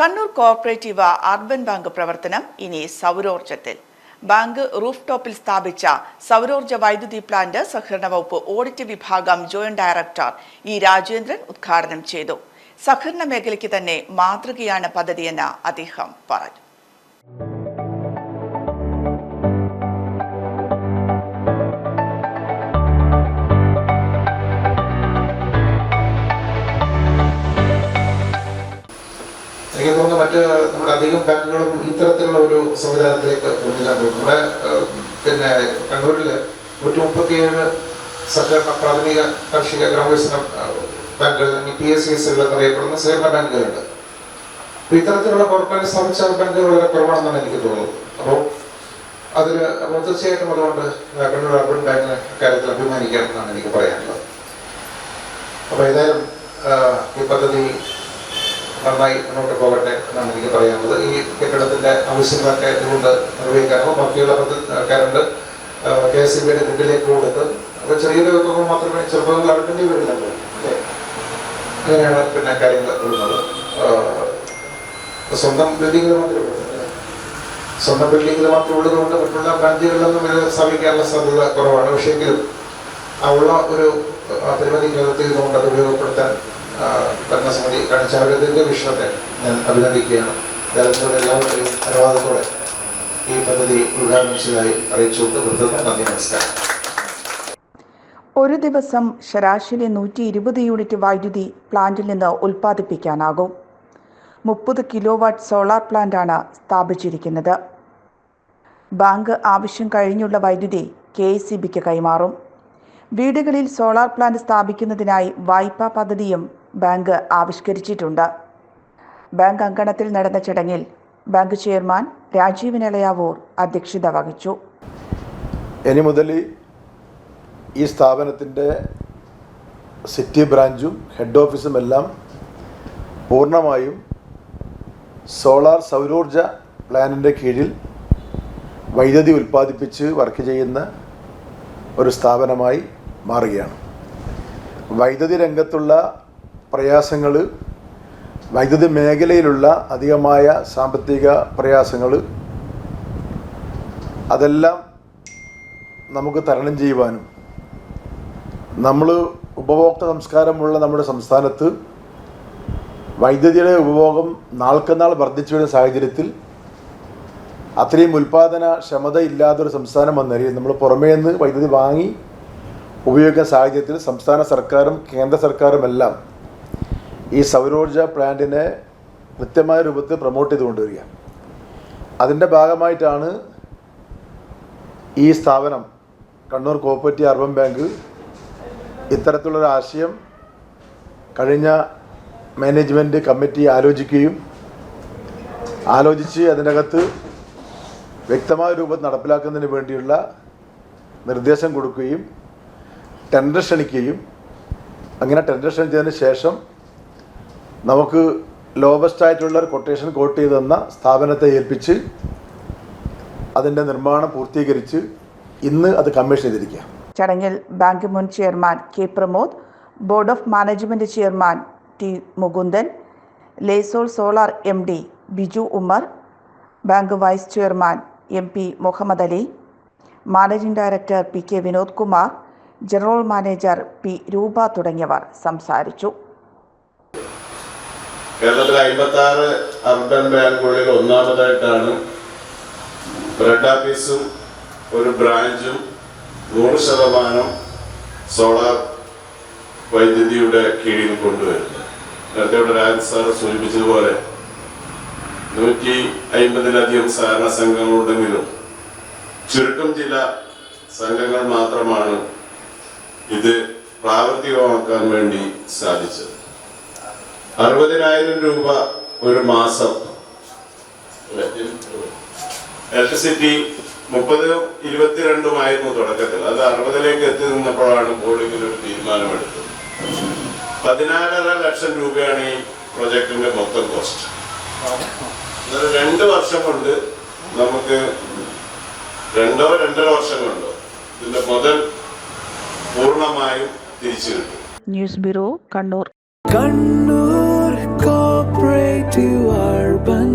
Kannur cooperative urban bank പ്രവർത്തനം ഇനി സൗരോർജത്തിൽ bank roof ടോപ്പിൽ സ്ഥാപിച്ച സൗരോർജ വൈദ്യുതി പ്ലാന്റ് സഹകരണ വകുപ്പ് ഓഡിറ്റ് വിഭാഗം ജോയിന്റ് ഡയറക്ടർ ഇ രാജേന്ദ്രൻ ഉദ്ഘാടനം ചെയ്തു. സഹകരണ മേഖലയ്ക്ക് തന്നെ മാതൃകയാണ് പദ്ധതിയെന്ന് അദ്ദേഹം പറഞ്ഞു. മറ്റ് നമ്മുടെ അധികം ബാങ്കുകളും ഇത്തരത്തിലുള്ള ഒരു സംവിധാനത്തിലേക്ക് മുന്നിലാൻ പോകുന്നത്. നമ്മുടെ പിന്നെ കണ്ണൂരിൽ നൂറ്റി മുപ്പത്തിയേഴ് സഹകരണ പ്രാഥമിക കാർഷിക ഗ്രാമവികസന ബാങ്കുകൾ അല്ലെങ്കിൽ പി എസ് സി എസ് എന്നറിയപ്പെടുന്ന സഹകരണ ബാങ്കുകളുണ്ട്. അപ്പൊ ഇത്തരത്തിലുള്ള കോർപ്പറേറ്റ് സ്ഥാപിച്ച ബാങ്കുകൾ വളരെ കുറവാണെന്നാണ് എനിക്ക് തോന്നുന്നത്. അപ്പോൾ അതിൽ അപ്പോൾ തീർച്ചയായിട്ടും അതുകൊണ്ട് കണ്ണൂർ അർബൻ ബാങ്കിനെ കാര്യത്തിൽ അഭിമാനിക്കാം എന്നാണ് എനിക്ക് പറയാനുള്ളത്. അപ്പോൾ ഏതായാലും ഈ പദ്ധതി നന്നായി മുന്നോട്ട് പോകട്ടെ എന്നാണ് എനിക്ക് പറയാനുള്ളത്. ഈ കെട്ടിടത്തിന്റെ ആവശ്യങ്ങളൊക്കെ ഇതുകൊണ്ട് നിർവഹിക്കാനോ ബാക്കിയുള്ള കറണ്ട് കെ എസ് സി ബിയുടെ ഗ്രിഡിലേക്ക് കൊടുത്ത് അപ്പോൾ ചെറിയൊരു വിഭവം മാത്രമേ ചെറുപ്പങ്ങൾ അടുക്കേണ്ടി വരുന്നുള്ളൂ അങ്ങനെയാണ് പിന്നെ കാര്യങ്ങൾ വരുന്നത് സ്വന്തം ബിൽഡിങ്ങിൽ മാത്രമേ ഉള്ളൂ? സ്വന്തം ബിൽഡിങ്ങിൽ മാത്രം ഉള്ളതുകൊണ്ട് മറ്റുള്ള ബ്രാഞ്ചുകളിലൊന്നും ഇത് സ്ഥാപിക്കാനുള്ള സാധ്യത കുറവാണ്. പക്ഷേ എങ്കിലും ആ ഉള്ള ഒരു പരിമിതി പരിമിതി ഇതുകൊണ്ട് അത് ഉപയോഗപ്പെടുത്താൻ ഭരണസമിതി കാണിച്ച അവരുടെ വിഷയത്തെ ഞാൻ അഭിനന്ദിക്കുകയാണ്. ജലത്തിലൂടെ എല്ലാവരുടെയും അനുവാദത്തോടെ ഈ പദ്ധതി ഉദ്ഘാടനം ചെയ്തതായി അറിയിച്ചുകൊണ്ട് നിർത്തുന്നു. നന്ദി നമസ്കാരം. ഒരു ദിവസം ശരാശരി നൂറ്റി ഇരുപത് യൂണിറ്റ് വൈദ്യുതി പ്ലാന്റിൽ നിന്ന് ഉൽപ്പാദിപ്പിക്കാനാകും. മുപ്പത് കിലോ വാട്ട് സോളാർ പ്ലാന്റാണ് സ്ഥാപിച്ചിരിക്കുന്നത്. ബാങ്ക് ആവശ്യം കഴിഞ്ഞുള്ള വൈദ്യുതി കെ എസ് കൈമാറും. വീടുകളിൽ സോളാർ പ്ലാന്റ് സ്ഥാപിക്കുന്നതിനായി വായ്പാ പദ്ധതിയും ബാങ്ക് ആവിഷ്കരിച്ചിട്ടുണ്ട്. ബാങ്ക് അങ്കണത്തിൽ നടന്ന ചടങ്ങിൽ ബാങ്ക് ചെയർമാൻ രാജീവ് ഇളയാവൂർ അധ്യക്ഷത വഹിച്ചു. ഇനി മുതൽ ഈ സ്ഥാപനത്തിന്റെ സിറ്റി ബ്രാഞ്ചും ഹെഡ് ഓഫീസും എല്ലാം പൂർണമായും സോളാർ സൗരോർജ പ്ലാനിന്റെ കീഴിൽ വൈദ്യുതി ഉൽപ്പാദിപ്പിച്ച് വർക്ക് ചെയ്യുന്ന ഒരു സ്ഥാപനമായി മാറുകയാണ്. വൈദ്യുതി രംഗത്തുള്ള പ്രയാസങ്ങൾ വൈദ്യുതി മേഖലയിലുള്ള അധികമായ സാമ്പത്തിക പ്രയാസങ്ങൾ അതെല്ലാം നമുക്ക് തരണം ചെയ്യുവാനും നമ്മൾ ഉപഭോക്തൃ സംസ്കാരമുള്ള നമ്മുടെ സംസ്ഥാനത്ത് വൈദ്യുതിയുടെ ഉപഭോഗം നാൾക്കുനാൾ വർദ്ധിച്ചു വരുന്ന സാഹചര്യത്തിൽ അത്രയും ഉൽപാദന ക്ഷമത ഇല്ലാത്തൊരു സംസ്ഥാനം വന്നറിയും നമ്മൾ പുറമേ നിന്ന് വൈദ്യുതി വാങ്ങി ഉപയോഗിക്കുന്ന സാഹചര്യത്തിൽ സംസ്ഥാന സർക്കാരും കേന്ദ്ര സർക്കാരും എല്ലാം ഈ സൗരോർജ പ്ലാന്റിനെ കൃത്യമായ രൂപത്തിൽ പ്രൊമോട്ട് ചെയ്ത് കൊണ്ടുവരിക അതിന്റെ ഭാഗമായിട്ടാണ് ഈ സ്ഥാപനം കണ്ണൂർ കോപ്പറേറ്റീവ് അർബൻ ബാങ്ക് ഇത്തരത്തിലുള്ളൊരു ആശയം കഴിഞ്ഞ മാനേജ്മെന്റ് കമ്മിറ്റി ആലോചിക്കുകയും ആലോചിച്ച് അതിനകത്ത് വ്യക്തമായ രൂപത്തിൽ നടപ്പിലാക്കുന്നതിന് വേണ്ടിയുള്ള നിർദ്ദേശം കൊടുക്കുകയും ടെൻഡർ ക്ഷണിക്കുകയും അങ്ങനെ ടെൻഡർ ക്ഷണിച്ചതിന് ശേഷം നമുക്ക് ലോബസ്റ്റ് ആയിട്ടുള്ള ഒരു കൊട്ടേഷൻ കോട്ട് ചെയ്ത് തന്ന സ്ഥാപനത്തെ ഏൽപ്പിച്ച് അതിന്റെ നിർമ്മാണം പൂർത്തീകരിച്ച് ഇന്ന് അത് കമ്മീഷൻ ചെയ്തിരിക്കുക ചടങ്ങിൽ ബാങ്ക് മുൻ chairman K Pramod board of management chairman T Mukundan ലേസോൾ solar M D Biju Umar bank vice chairman M P Muhammad Ali managing director P K Vinod Kumar general manager P Roopa തുടങ്ങിയവർ സംസാരിച്ചു. കേരളത്തിലെ അമ്പത്തി ആറ് urban ബാങ്കുകളിൽ ഒന്നാമതായിട്ടാണ് bread ഓഫീസും ഒരു ബ്രാഞ്ചും നൂറ് ശതമാനം സോളാർ വൈദ്യുതിയുടെ കീഴിൽ കൊണ്ടുവരുന്നത്. നേരത്തെ ഇവിടെ രാജ് സാർ സൂചിപ്പിച്ചതുപോലെ നൂറ്റി അയിമ്പതിലധികം സഹകരണ സംഘങ്ങളുണ്ടെങ്കിലും ചുരുക്കം ചില സംഘങ്ങൾ മാത്രമാണ് ഇത് പ്രാവർത്തികമാക്കാൻ വേണ്ടി സാധിച്ചത്. അറുപതിനായിരം രൂപ ഒരു മാസം. ഇലക്ട്രിസിറ്റി മുപ്പത് ഇരുപത്തിരണ്ടുമായിരുന്നു തുടക്കത്തിൽ. അത് അറുപതിലേക്ക് എത്തി നിന്നപ്പോഴാണ് ബോർഡിങ്ങിൽ ഒരു തീരുമാനമെടുത്തത്. പതിനാലര ലക്ഷം രൂപയാണ് ഈ പ്രൊജക്ടിന്റെ മൊത്തം കോസ്റ്റ്. രണ്ട് വർഷം കൊണ്ട് നമുക്ക് രണ്ടോ രണ്ടര വർഷം കൊണ്ടോ ഇതിന്റെ മുതൽ പൂർണമായും തിരിച്ചു കിട്ടും. News bureau Kannur. Kannur cooperative urban